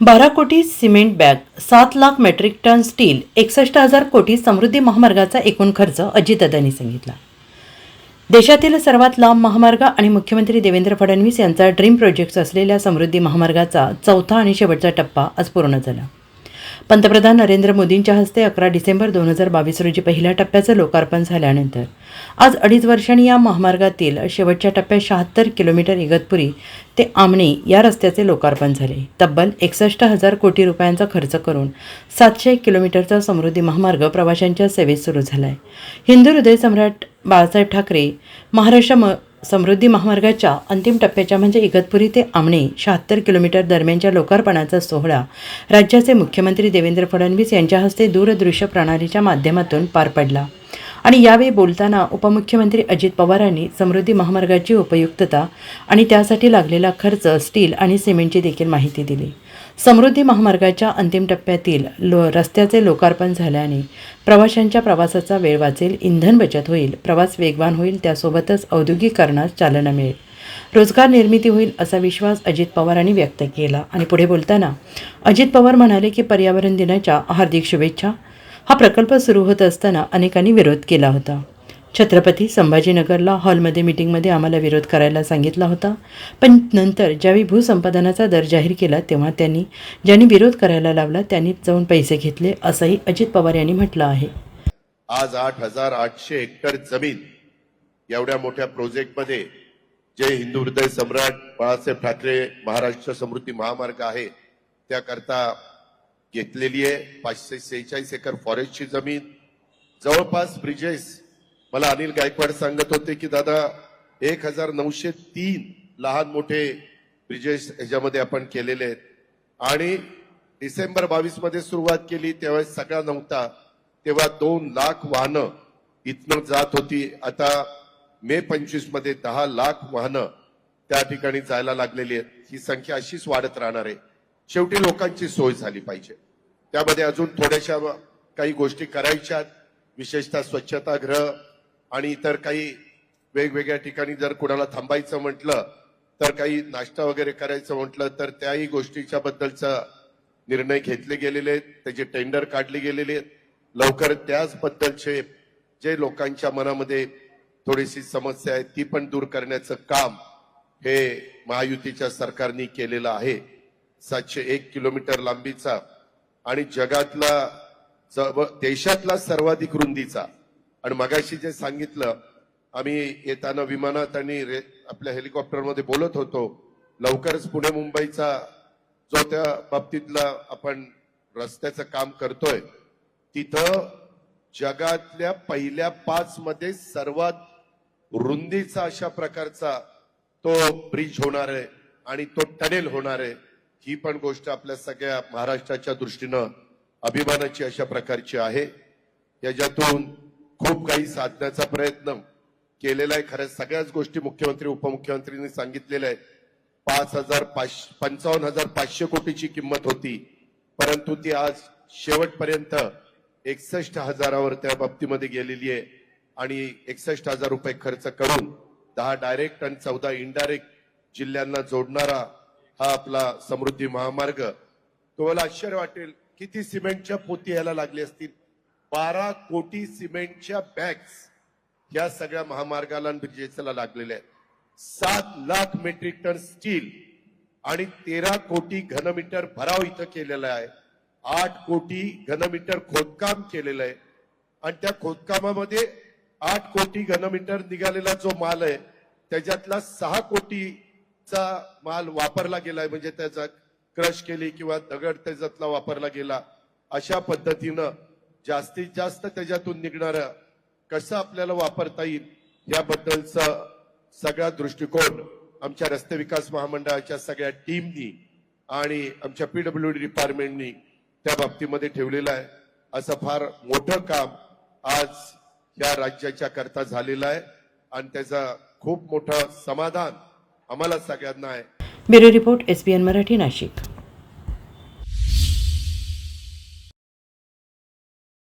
बारा कोटी cement bag सात लाख मेट्रिक टन स्टील एकसष्ट हजार कोटी समृद्धी महामार्गाचा एकूण खर्च अजितदादांनी सांगितला. देशातील सर्वात लांब महामार्ग आणि मुख्यमंत्री देवेंद्र फडणवीस यांचा ड्रीम प्रोजेक्ट असलेल्या समृद्धी महामार्गाचा चौथा आणि शेवटचा टप्पा आज पूर्ण झाला. पंतप्रधान नरेंद्र मोदींच्या हस्ते अकरा डिसेंबर दोन हजार बावीस रोजी पहिल्या टप्प्याचं लोकार्पण झाल्यानंतर आज अडीच वर्षांनी या महामार्गातील शेवटच्या टप्प्यात शहात्तर किलोमीटर इगतपुरी ते आमणी या रस्त्याचे लोकार्पण झाले. तब्बल एकसष्ट हजार कोटी रुपयांचा खर्च करून सातशे किलोमीटरचा समृद्धी महामार्ग प्रवाशांच्या सेवेत सुरू झाला आहे हिंदू हृदय सम्राट बाळासाहेब ठाकरे महाराष्ट्र म समृद्धी महामार्गाच्या अंतिम टप्प्याच्या म्हणजे इगतपुरी ते आमणे शहात्तर किलोमीटर दरम्यानच्या लोकार्पणाचा सोहळा राज्याचे मुख्यमंत्री देवेंद्र फडणवीस यांच्या हस्ते दूरदृश्य प्रणालीच्या माध्यमातून पार पडला. आणि यावेळी बोलताना उपमुख्यमंत्री अजित पवारांनी समृद्धी महामार्गाची उपयुक्तता आणि त्यासाठी लागलेला खर्च स्टील आणि सिमेंटची देखील माहिती दिली. समृद्धी महामार्गाच्या अंतिम टप्प्यातील लो रस्त्याचे लोकार्पण झाल्याने प्रवाशांच्या प्रवासाचा वेळ वाचेल इंधन बचत होईल प्रवास वेगवान होईल त्यासोबतच औद्योगिकरणास चालना मिळेल. रोजगार निर्मिती होईल असा विश्वास अजित पवारांनी व्यक्त केला. आणि पुढे बोलताना अजित पवार म्हणाले की पर्यावरण दिनाच्या हार्दिक शुभेच्छा. हा प्रकल्प सुरू होत असताना अनेकांनी विरोध केला होता. छत्रपती संभाजीनगरला हॉलमध्ये मीटिंगमध्ये आम्हाला विरोध करायला सांगितला होता. पण नंतर ज्यावेळी भूसंपादनाचा दर जाहीर केला तेव्हा त्यांनी ज्यांनी विरोध करायला लावला त्यांनी जाऊन पैसे घेतले असंही अजित पवार यांनी म्हटलं आहे. आज आठ हजार आठशे हेक्टर जमीन एवढ्या मोठ्या प्रोजेक्टमध्ये जे हिंदू हृदय सम्राट बाळासाहेब ठाकरे महाराष्ट्र समृद्धी महामार्ग आहे त्याकरता घेतलेली आहे. पाचशे सेहेचाळीस एकर फॉरेस्टची जमीन. जवळपास ब्रिजेस मला अनिल गायकवाड सांगत होते की दादा एक हजार नऊशे तीन लहान मोठे ब्रिजेस ह्याच्यामध्ये आपण केलेले आहेत. आणि डिसेंबर बावीसमध्ये सुरुवात केली तेव्हा सगळा नव्हता. तेव्हा दोन लाख वाहनं इथनं जात होती. आता मे पंचवीसमध्ये दहा लाख वाहनं त्या ठिकाणी जायला लागलेली आहेत. ही संख्या अशीच वाढत राहणार आहे. शेवटी लोकांची सोय झाली पाहिजे. त्यामध्ये अजून थोड्याशा काही गोष्टी करायच्या विशेषतः स्वच्छतागृह आणि इतर काही वेगवेगळ्या ठिकाणी जर कुणाला थांबायचं म्हटलं तर काही नाश्ता वगैरे करायचं म्हटलं तर त्याही गोष्टीच्या बद्दलचा निर्णय घेतले गेलेले आहेत. त्याचे टेंडर काढले गेलेले आहेत. लवकर त्याच बद्दलचे जे लोकांच्या मनामध्ये थोडीशी समस्या आहे ती पण दूर करण्याचं काम हे महायुतीच्या सरकारने केलेलं आहे. सातशे एक किलोमीटर लांबीचा आणि जगातला देशातला सर्वाधिक रुंदीचा. आणि मगाशी जे सांगितलं आम्ही येताना विमानात आणि आपल्या हेलिकॉप्टरमध्ये बोलत होतो लवकरच पुणे मुंबईचा जो त्या बाबतीतला आपण रस्त्याचं काम करतोय तिथं जगातल्या पहिल्या पाच मध्ये सर्वात रुंदीचा अशा प्रकारचा तो ब्रिज होणार आहे आणि तो टनेल होणार आहे. ही पण गोष्ट आपल्या सगळ्या महाराष्ट्राच्या दृष्टीनं अभिमानाची अशा प्रकारची आहे. याच्यातून खूप काही साधण्याचा प्रयत्न केलेला आहे. खरं सगळ्याच गोष्टी मुख्यमंत्री उपमुख्यमंत्र्यांनी सांगितलेल्या आहेत. पाच हजार पाचशे पंचावन्न हजार पाचशे कोटीची किंमत होती. परंतु ती आज शेवटपर्यंत एकसष्ट हजारावर त्या बाबतीमध्ये गेलेली आहे. आणि एकसष्ट हजार रुपये खर्च करून दहा डायरेक्ट आणि चौदा इनडायरेक्ट जिल्ह्यांना जोडणारा हा आपला समृद्धी महामार्ग. तुम्हाला आश्चर्य वाटेल किती सिमेंटच्या पोती यायला लागली असतील? बारा कोटी सिमेंटच्या बॅग्स या सगळ्या महामार्गाला ब्रिजेसला लागलेल्या आहेत. सात लाख मेट्रिक टन स्टील आणि तेरा कोटी घनमीटर भराव इथं केलेला आहे. आठ कोटी घनमीटर खोदकाम केलेलं आहे. आणि त्या खोदकामामध्ये आठ कोटी घनमीटर निघालेला जो माल आहे त्याच्यातला सहा कोटी चा माल वापरला गेलाय म्हणजे त्याचा क्रश केली किंवा दगड त्याच्यातला वापरला गेला अशा पद्धतीनं जास्तीत जास्त त्याच्यातून निघणारं कसं आपल्याला वापरता येईल याबद्दलचा सगळा दृष्टिकोन आमच्या रस्ते विकास महामंडळाच्या सगळ्या टीमनी आणि आमच्या पीडब्ल्यू डी डिपार्टमेंटनी त्या बाबतीमध्ये ठेवलेलं आहे. असं फार मोठं काम आज या राज्याच्या करता झालेलं आहे आणि त्याचा खूप मोठं समाधान आम्हाला सगळ्यांना आहे. Bureau report S Marathi Nashik.